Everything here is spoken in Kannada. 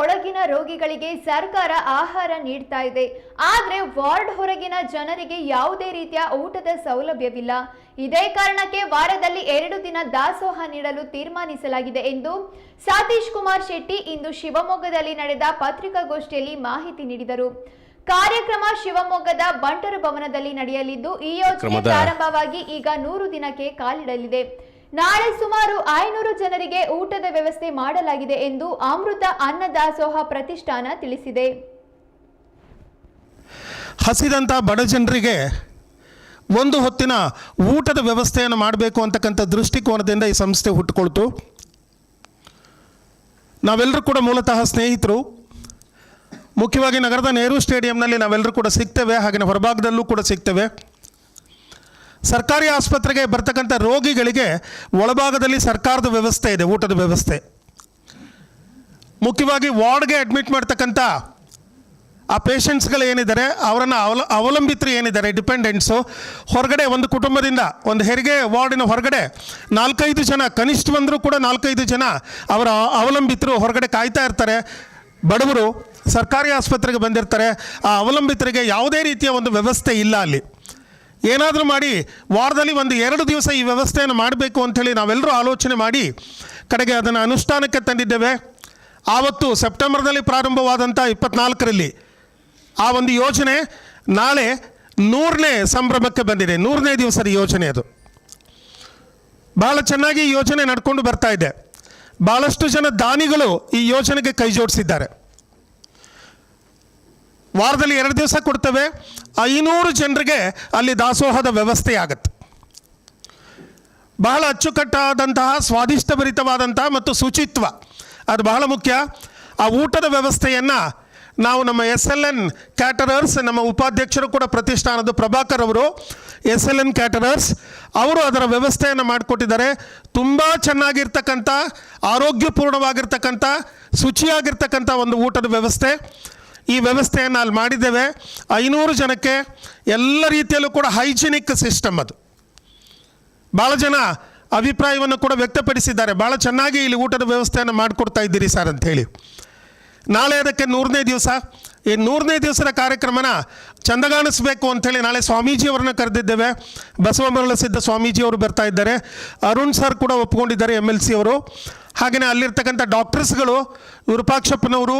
ಒಳಗಿನ ರೋಗಿಗಳಿಗೆ ಸರ್ಕಾರ ಆಹಾರ ನೀಡ್ತಾ ಇದೆ. ಆದ್ರೆ ವಾರ್ಡ್ ಹೊರಗಿನ ಜನರಿಗೆ ಯಾವುದೇ ರೀತಿಯ ಊಟದ ಸೌಲಭ್ಯವಿಲ್ಲ. ಇದೇ ಕಾರಣಕ್ಕೆ ವಾರದಲ್ಲಿ ಎರಡು ದಿನ ದಾಸೋಹ ನೀಡಲು ತೀರ್ಮಾನಿಸಲಾಗಿದೆ ಎಂದು ಸತೀಶ್ ಕುಮಾರ್ ಶೆಟ್ಟಿ ಇಂದು ಶಿವಮೊಗ್ಗದಲ್ಲಿ ನಡೆದ ಪತ್ರಿಕಾಗೋಷ್ಠಿಯಲ್ಲಿ ಮಾಹಿತಿ ನೀಡಿದರು. ಕಾರ್ಯಕ್ರಮ ಶಿವಮೊಗ್ಗದ ಬಂಟರು ಭವನದಲ್ಲಿ ನಡೆಯಲಿದ್ದು ಈ ಯೋಜನೆ ಪ್ರಾರಂಭವಾಗಿ ಈಗ ನೂರು ದಿನಕ್ಕೆ ಕಾಲಿಡಲಿದೆ. ನಾಳೆ ಸುಮಾರು ಐನೂರು ಜನರಿಗೆ ಊಟದ ವ್ಯವಸ್ಥೆ ಮಾಡಲಾಗಿದೆ ಎಂದು ಅಮೃತ ಅನ್ನದಾಸೋಹ ಪ್ರತಿಷ್ಠಾನ ತಿಳಿಸಿದೆ. ಹಸಿದಂಥ ಬಡ ಜನರಿಗೆ ಒಂದು ಹೊತ್ತಿನ ಊಟದ ವ್ಯವಸ್ಥೆಯನ್ನು ಮಾಡಬೇಕು ಅಂತಕ್ಕಂಥ ದೃಷ್ಟಿಕೋನದಿಂದ ಈ ಸಂಸ್ಥೆ ಹುಟ್ಟುಕೊಳ್ತು. ನಾವೆಲ್ಲರೂ ಕೂಡ ಮೂಲತಃ ಸ್ನೇಹಿತರು. ಮುಖ್ಯವಾಗಿ ನಗರದ ನೆಹರು ಸ್ಟೇಡಿಯಂನಲ್ಲಿ ನಾವೆಲ್ಲರೂ ಕೂಡ ಸಿಗ್ತೇವೆ ಹಾಗೆಯೇ ಹೊರಭಾಗದಲ್ಲೂ ಕೂಡ ಸಿಗ್ತೇವೆ. ಸರ್ಕಾರಿ ಆಸ್ಪತ್ರೆಗೆ ಬರ್ತಕ್ಕಂಥ ರೋಗಿಗಳಿಗೆ ಒಳಭಾಗದಲ್ಲಿ ಸರ್ಕಾರದ ವ್ಯವಸ್ಥೆ ಇದೆ, ಊಟದ ವ್ಯವಸ್ಥೆ. ಮುಖ್ಯವಾಗಿ ವಾರ್ಡ್ಗೆ ಅಡ್ಮಿಟ್ ಮಾಡ್ತಕ್ಕಂಥ ಆ ಪೇಷಂಟ್ಸ್ಗಳು ಏನಿದ್ದಾರೆ, ಅವರನ್ನು ಅವಲ, ಅವಲಂಬಿತರು ಏನಿದ್ದಾರೆ ಡಿಪೆಂಡೆಂಟ್ಸು ಹೊರಗಡೆ ಒಂದು ಕುಟುಂಬದಿಂದ ಒಂದು ಹೆರಿಗೆ ವಾರ್ಡಿನ ಹೊರಗಡೆ ನಾಲ್ಕೈದು ಜನ, ಕನಿಷ್ಠ ಬಂದರೂ ಕೂಡ ನಾಲ್ಕೈದು ಜನ ಅವರ ಅವಲಂಬಿತರು ಹೊರಗಡೆ ಕಾಯ್ತಾ ಇರ್ತಾರೆ. ಬಡವರು ಸರ್ಕಾರಿ ಆಸ್ಪತ್ರೆಗೆ ಬಂದಿರ್ತಾರೆ. ಆ ಅವಲಂಬಿತರಿಗೆ ಯಾವುದೇ ರೀತಿಯ ಒಂದು ವ್ಯವಸ್ಥೆ ಇಲ್ಲ ಅಲ್ಲಿ. ಏನಾದರೂ ಮಾಡಿ ವಾರದಲ್ಲಿ ಒಂದು ಎರಡು ದಿವಸ ಈ ವ್ಯವಸ್ಥೆಯನ್ನು ಮಾಡಬೇಕು ಅಂಥೇಳಿ ನಾವೆಲ್ಲರೂ ಆಲೋಚನೆ ಮಾಡಿ ಕಡೆಗೆ ಅದನ್ನು ಅನುಷ್ಠಾನಕ್ಕೆ ತಂದಿದ್ದೇವೆ. ಆವತ್ತು ಸೆಪ್ಟೆಂಬರ್ನಲ್ಲಿ ಪ್ರಾರಂಭವಾದಂಥ ಇಪ್ಪತ್ನಾಲ್ಕರಲ್ಲಿ ಆ ಒಂದು ಯೋಜನೆ ನಾಳೆ ನೂರನೇ ಸಂಭ್ರಮಕ್ಕೆ ಬಂದಿದೆ. ನೂರನೇ ದಿವಸದ ಯೋಜನೆ ಅದು. ಭಾಳ ಚೆನ್ನಾಗಿ ಈ ಯೋಜನೆ ನಡ್ಕೊಂಡು ಬರ್ತಾ ಇದೆ. ಭಾಳಷ್ಟು ಜನ ದಾನಿಗಳು ಈ ಯೋಜನೆಗೆ ಕೈ ಜೋಡಿಸಿದ್ದಾರೆ. ವಾರದಲ್ಲಿ ಎರಡು ದಿವಸ ಕೊಡ್ತೇವೆ. ಐನೂರು ಜನರಿಗೆ ಅಲ್ಲಿ ದಾಸೋಹದ ವ್ಯವಸ್ಥೆ ಆಗುತ್ತೆ ಬಹಳ ಅಚ್ಚುಕಟ್ಟಾದಂತಹ, ಸ್ವಾದಿಷ್ಟಭರಿತವಾದಂತಹ ಮತ್ತು ಶುಚಿತ್ವ. ಅದು ಬಹಳ ಮುಖ್ಯ. ಆ ಊಟದ ವ್ಯವಸ್ಥೆಯನ್ನು ನಾವು ನಮ್ಮ ಎಸ್ ಎಲ್ ಎನ್ ಕ್ಯಾಟರರ್ಸ್, ನಮ್ಮ ಉಪಾಧ್ಯಕ್ಷರು ಕೂಡ ಪ್ರತಿಷ್ಠಾನದ ಪ್ರಭಾಕರ್ ಅವರು ಎಸ್ ಎಲ್ ಎನ್ ಕ್ಯಾಟರರ್ಸ್, ಅವರು ಅದರ ವ್ಯವಸ್ಥೆಯನ್ನು ಮಾಡಿಕೊಟ್ಟಿದ್ದಾರೆ. ತುಂಬ ಚೆನ್ನಾಗಿರ್ತಕ್ಕಂಥ, ಆರೋಗ್ಯಪೂರ್ಣವಾಗಿರ್ತಕ್ಕಂಥ, ಶುಚಿಯಾಗಿರ್ತಕ್ಕಂಥ ಒಂದು ಊಟದ ವ್ಯವಸ್ಥೆ. ಈ ವ್ಯವಸ್ಥೆಯನ್ನು ಅಲ್ಲಿ ಮಾಡಿದ್ದೇವೆ. ಐನೂರು ಜನಕ್ಕೆ ಎಲ್ಲ ರೀತಿಯಲ್ಲೂ ಕೂಡ ಹೈಜಿನಿಕ್ ಸಿಸ್ಟಮ್ ಅದು. ಭಾಳ ಜನ ಅಭಿಪ್ರಾಯವನ್ನು ಕೂಡ ವ್ಯಕ್ತಪಡಿಸಿದ್ದಾರೆ. ಭಾಳ ಚೆನ್ನಾಗಿ ಇಲ್ಲಿ ಊಟದ ವ್ಯವಸ್ಥೆಯನ್ನು ಮಾಡಿಕೊಡ್ತಾ ಇದ್ದೀರಿ ಸರ್ ಅಂಥೇಳಿ ನಾಳೆ ಅದಕ್ಕೆ ನೂರನೇ ದಿವಸ. ಈ ನೂರನೇ ದಿವಸದ ಕಾರ್ಯಕ್ರಮನ ಚಂದಗಾಣಿಸ್ಬೇಕು ಅಂಥೇಳಿ ನಾಳೆ ಸ್ವಾಮೀಜಿಯವರನ್ನ ಕರೆದಿದ್ದೇವೆ. ಬಸವ ಸಿದ್ಧ ಸ್ವಾಮೀಜಿಯವರು ಬರ್ತಾ ಇದ್ದಾರೆ. ಅರುಣ್ ಸರ್ ಕೂಡ ಒಪ್ಕೊಂಡಿದ್ದಾರೆ ಎಂ ಎಲ್ ಸಿ ಅವರು. ಹಾಗೆಯೇ ಅಲ್ಲಿರ್ತಕ್ಕಂಥ ಡಾಕ್ಟರ್ಸ್ಗಳು, ವಿರೂಪಾಕ್ಷಪ್ಪನವರು